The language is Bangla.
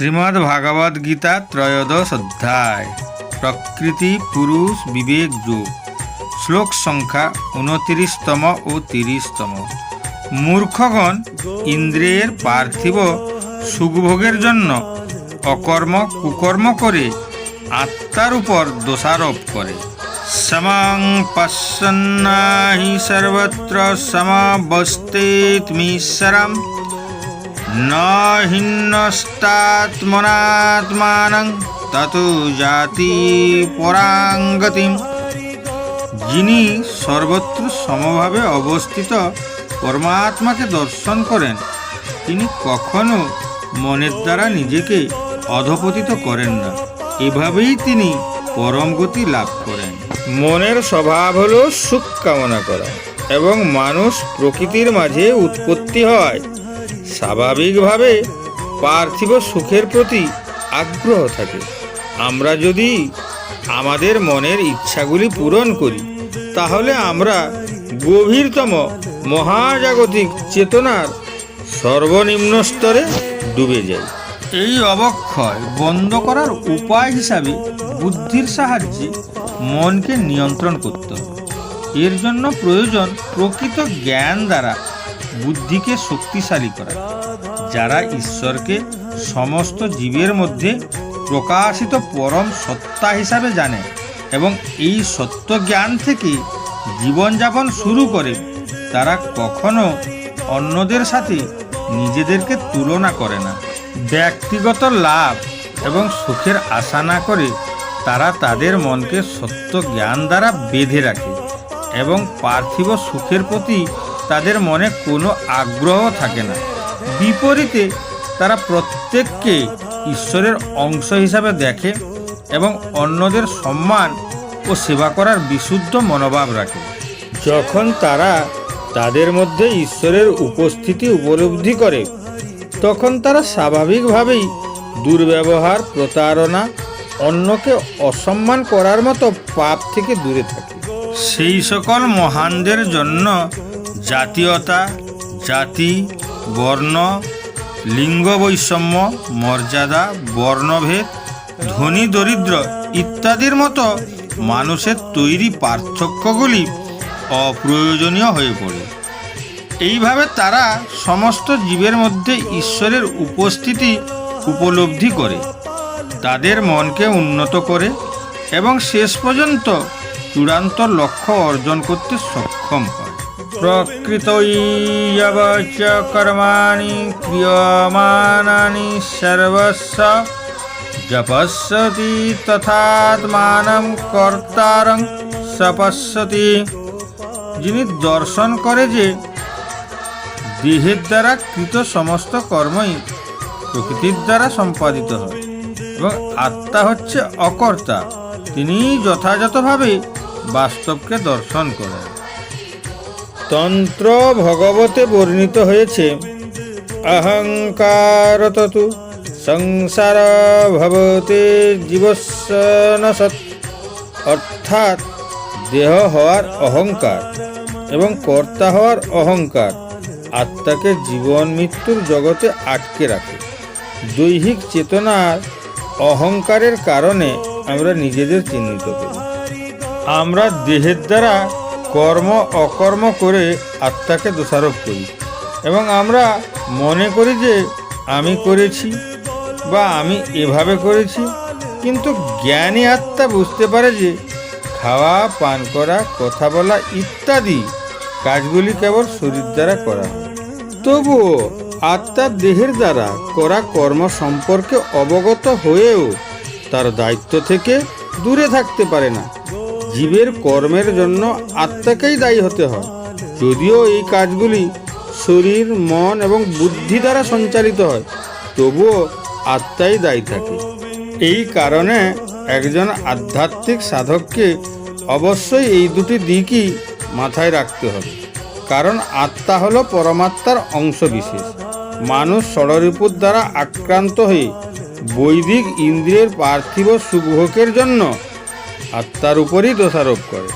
শ্রীমদ্ ভাগবত গীতা ত্রয়োদশ অধ্যায়, প্রকৃতি, পুরুষ, বিবেক, যোগ। শ্লোক সংখ্যা উনতিরিশতম ও তিরিশতম মূর্খগণ ইন্দ্রিয়ের পার্থিব সুখভোগের জন্য অকর্ম, কুকর্ম করে আত্মার উপর দোষারোপ করে। সমং পশ্যন্নাহি সর্বত্র সমবস্থিতমীশ্বরম ন ততু জাতি পরাঙ্গতিম যিনি সর্বত্র সমভাবে অবস্থিত পরমাত্মাকে দর্শন করেন, তিনি কখনো মনের দ্বারা নিজেকে অধপতিত করেন না। এভাবেই তিনি পরম গতি লাভ করেন। মনের স্বভাব হলো সুখ কামনা করা এবং মানুষ প্রকৃতির মাঝে উৎপত্তি হয়। স্বাভাবিকভাবে পার্থিব সুখের প্রতি আগ্রহ থাকে। আমরা যদি আমাদের মনের ইচ্ছাগুলি পূরণ করি, তাহলে আমরা গভীরতম মহাজাগতিক চেতনার সর্বনিম্ন স্তরে ডুবে যাই। এই অবক্ষয় বন্ধ করার উপায় হিসাবে বুদ্ধির সাহায্যে মনকে নিয়ন্ত্রণ করতে হবে। এর জন্য প্রয়োজন প্রকৃত জ্ঞান দ্বারা বুদ্ধিকে শক্তিশালী করা। যারা ঈশ্বরকে সমস্ত জীবের মধ্যে প্রকাশিত পরম সত্তা হিসাবে জানে এবং এই সত্য জ্ঞান থেকে জীবনযাপন শুরু করে, তারা কখনো অন্যদের সাথে নিজেদেরকে তুলনা করে না। ব্যক্তিগত লাভ এবং সুখের আশা না করে তারা তাদের মনকে সত্য জ্ঞান দ্বারা বেঁধে রাখে এবং পার্থিব সুখের প্রতি তাদের মনে কোনো আগ্রহ থাকে না। বিপরীতে তারা প্রত্যেককে ঈশ্বরের অংশ হিসাবে দেখে এবং অন্যদের সম্মান ও সেবা করার বিশুদ্ধ মনোভাব রাখে। যখন তারা তাদের মধ্যে ঈশ্বরের উপস্থিতি উপলব্ধি করে, তখন তারা স্বাভাবিকভাবেই দুর্ব্যবহার, প্রতারণা, অন্যকে অসম্মান করার মতো পাপ থেকে দূরে থাকে। সেই সকল মহানদের জন্য জাতীয়তা, জাতি, বর্ণ, লিঙ্গ বৈষম্য, মর্যাদা, বর্ণভেদ, ধনী, দরিদ্র ইত্যাদির মতো মানুষের তৈরি পার্থক্যগুলি অপ্রয়োজনীয় হয়ে পড়ে। এইভাবে তারা সমস্ত জীবের মধ্যে ঈশ্বরের উপস্থিতি উপলব্ধি করে, তাদের মনকে উন্নত করে এবং শেষ পর্যন্ত চূড়ান্ত লক্ষ্য অর্জন করতে সক্ষম হয়। প্রকৃতৈয়বচ কর্মাণি ক্রিয়মাণানি সর্বস্ব জপস্যতি কর্তারং সপশ্যতি যিনি দর্শন করে যে, দেহের দ্বারা কৃত সমস্ত কর্মই প্রকৃতির দ্বারা সম্পাদিত হয় এবং আত্মা হচ্ছে অকর্তা। তিনি যথাযথভাবে বাস্তবকে দর্শন করেন। তন্ত্র ভগবতে বর্ণিত হয়েছে। অহংকার তু সংসার ভবতে জীবস্ব ন অর্থাৎ দেহ হওয়ার অহংকার এবং কর্তা হওয়ার অহংকার আত্মাকে জীবন মৃত্যুর জগতে আটকে রাখে। দৈহিক চেতনার অহংকারের কারণে আমরা নিজেদের চিহ্নিত করি। আমরা দেহের দ্বারা কর্ম, অকর্ম করে আত্মাকে দোষারোপ করি। এবং আমরা মনে করি যে আমি করেছি বা আমি এভাবে করেছি, কিন্তু জ্ঞানী আত্মা বুঝতে পারে যে খাওয়া, পান করা, কথা বলা ইত্যাদি কাজগুলি কেবল শরীর দ্বারা করা। তবুও আত্মার দেহের দ্বারা করা কর্ম সম্পর্কে অবগত হয়েও তার দায়িত্ব থেকে দূরে থাকতে পারে না। জীবের কর্মের জন্য আত্মাকেই দায়ী হতে হয়। যদিও এই কাজগুলি শরীর, মন এবং বুদ্ধি দ্বারা সঞ্চালিত হয়, তবুও আত্মাই দায়ী থাকে। এই কারণে একজন আধ্যাত্মিক সাধককে অবশ্যই এই দুটি দিকই মাথায় রাখতে হবে। কারণ আত্মা হলো পরমাত্মার অংশ বিশেষ। মানুষ ষড়রিপুর দ্বারা আক্রান্ত হয়ে বৈদিক ইন্দ্রিয়ের পার্থিব সুখভোগের জন্য আত্মার উপরই দোষারোপ করে।